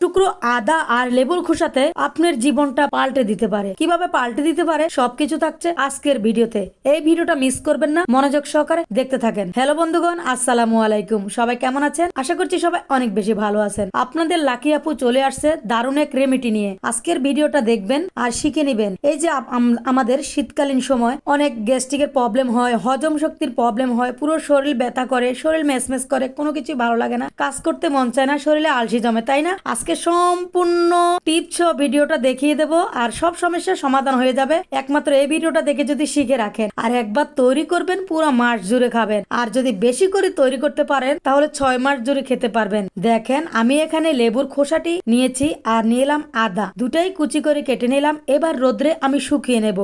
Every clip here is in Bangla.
টুকরো আদা আর লেবুর খোসাতে আপনার জীবনটা পাল্টে দিতে পারে। কীভাবে পাল্টে দিতে পারে? সবকিছু থাকছে আজকের ভিডিওতে। এই ভিডিওটা মিস করবেন না, মনোযোগ সহকারে দেখতে থাকেন। হ্যালো বন্ধুগণ, আসসালামু আলাইকুম। সবাই কেমন আছেন? আশা করছি সবাই অনেক বেশি ভালো আছেন। আপনাদের লাকি আপু চলে আসছে দারুণ এক রেমিটি নিয়ে। আজকের ভিডিওটা দেখবেন আর শিখে নেবেন। এই যে আম- আম- আমাদের শীতকালীন সময় অনেক গ্যাস্ট্রিকের প্রবলেম হয়, হজম শক্তির প্রবলেম হয়, পুরো শরীর ব্যথা করে, শরীর মেসমেস করে, কোনো কিছু ভালো লাগে না। কাজ করতে মন চায় না, শরীরে আলসি জমে, তাই না? আজকে সম্পূর্ণ টিপস ভিডিওটা দেখিয়ে দেব, আর সব সমস্যার সমাধান হয়ে যাবে। একমাত্র এই ভিডিওটা দেখে যদি শিখে রাখেন, আর একবার তৈরি করবেন, পুরো মাস জুড়ে খাবেন। আর যদি বেশি করে তৈরি করতে পারেন, তাহলে ছয় মাস জুড়ে খেতে পারবেন। দেখেন, আমি এখানে লেবুর খোসাটি নিয়েছি আর নিলাম আদা। দুটাই কুচি করে কেটে নিলাম, এবার রোদ্রে আমি শুকিয়ে নেব।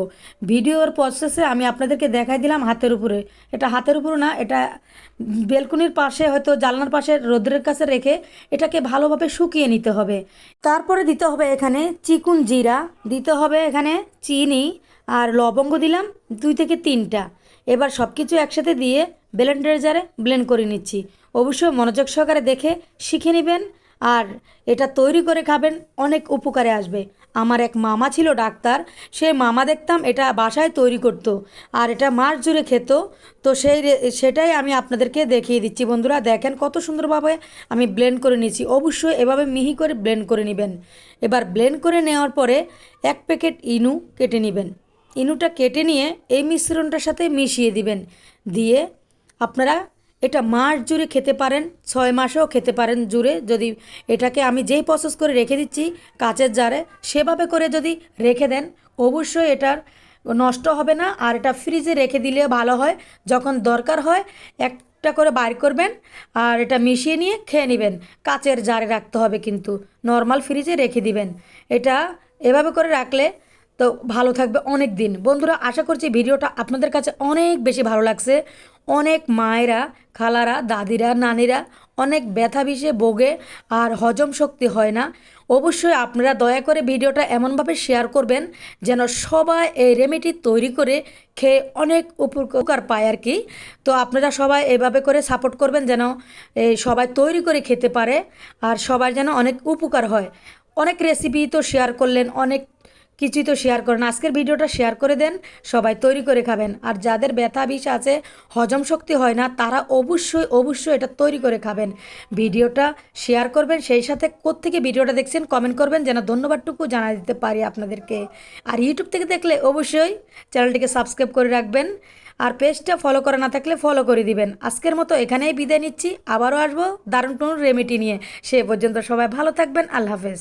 ভিডিওর প্রসেসে আমি আপনাদেরকে দেখাই দিলাম হাতের উপরে। এটা হাতের উপরে না, এটা বেলকুনির পাশে, হয়তো জানলার পাশে রোদ্রের কাছে রেখে এটাকে ভালোভাবে শুকিয়ে নিতে হবে। তারপরে দিতে হবে এখানে চিকুন জিরা, দিতে হবে এখানে চিনি আর লবঙ্গ দিলাম দুই থেকে তিনটা। এবার সব কিছু একসাথে দিয়ে ব্লেন্ডার জারে ব্লেন্ড করে নিচ্ছি। অবশ্যই মনোযোগ সহকারে দেখে শিখে নেবেন আর এটা তৈরি করে খাবেন, অনেক উপকারে আসবে। আমার এক মামা ছিল ডাক্তার, সে মামা দেখতাম এটা বাসায় তৈরি করত আর এটা মাস জুড়ে খেত। তো সেই সেটাই আমি আপনাদেরকে দেখিয়ে দিচ্ছি বন্ধুরা। দেখেন কত সুন্দরভাবে আমি ব্লেন্ড করে নিয়েছি। অবশ্যই এভাবে মিহি করে ব্লেন্ড করে নেবেন। এবার ব্লেন্ড করে নেওয়ার পরে এক প্যাকেট ইনু কেটে নেবেন। ইনুটা কেটে নিয়ে এই মিশ্রণটার সাথে মিশিয়ে দিবেন। দিয়ে আপনারা এটা মাস জুড়ে খেতে পারেন, ছয় মাসেও খেতে পারেন জুড়ে। যদি এটাকে আমি যেই প্রসেস করে রেখে দিচ্ছি কাচের জারে, সেভাবে করে যদি রেখে দেন, অবশ্যই এটার নষ্ট হবে না। আর এটা ফ্রিজে রেখে দিলে ভালো হয়। যখন দরকার হয়, একটা করে বাইর করবেন আর এটা মিশিয়ে নিয়ে খেয়ে নেবেন। কাচের জারে রাখতে হবে কিন্তু নর্মাল ফ্রিজে রেখে দিবেন। এটা এভাবে করে রাখলে তো ভালো থাকবে অনেক দিন বন্ধুরা, আশা করছি ভিডিওটা আপনাদের কাছে অনেক বেশি ভালো লাগছে। অনেক মায়েরা, খালারা, দাদিরা, নানিরা অনেক ব্যথা বিষে ভোগে আর হজম শক্তি হয় না। অবশ্যই আপনারা দয়া করে ভিডিওটা এমনভাবে শেয়ার করবেন যেন সবাই এই রেমেডি তৈরি করে খেয়ে অনেক উপকার পায় আর কি। তো আপনারা সবাই এভাবে করে সাপোর্ট করবেন যেন এই সবাই তৈরি করে খেতে পারে আর সবার যেন অনেক উপকার হয়। অনেক রেসিপি তো শেয়ার করলেন, অনেক কিছুই তো শেয়ার করেন আজকের ভিডিওটা শেয়ার করে দেন, সবাই তৈরি করে খাবেন। আর যাদের ব্যথা বিষ আছে, হজম শক্তি হয় না, তারা অবশ্যই অবশ্যই এটা তৈরি করে খাবেন। ভিডিওটা শেয়ার করবেন, সেই সাথে কোত্থেকে ভিডিওটা দেখছেন কমেন্ট করবেন, যেন ধন্যবাদটুকু জানা দিতে পারি আপনাদেরকে। আর ইউটিউব থেকে দেখলে অবশ্যই চ্যানেলটিকে সাবস্ক্রাইব করে রাখবেন। আর পেজটা ফলো করা না থাকলে ফলো করে দিবেন। আজকের মতো এখানেই বিদায় নিচ্ছি। আবারও আসব দারুণ কোনো রেমেডি নিয়ে। সে পর্যন্ত সবাই ভালো থাকবেন। আল্লাহ হাফেজ।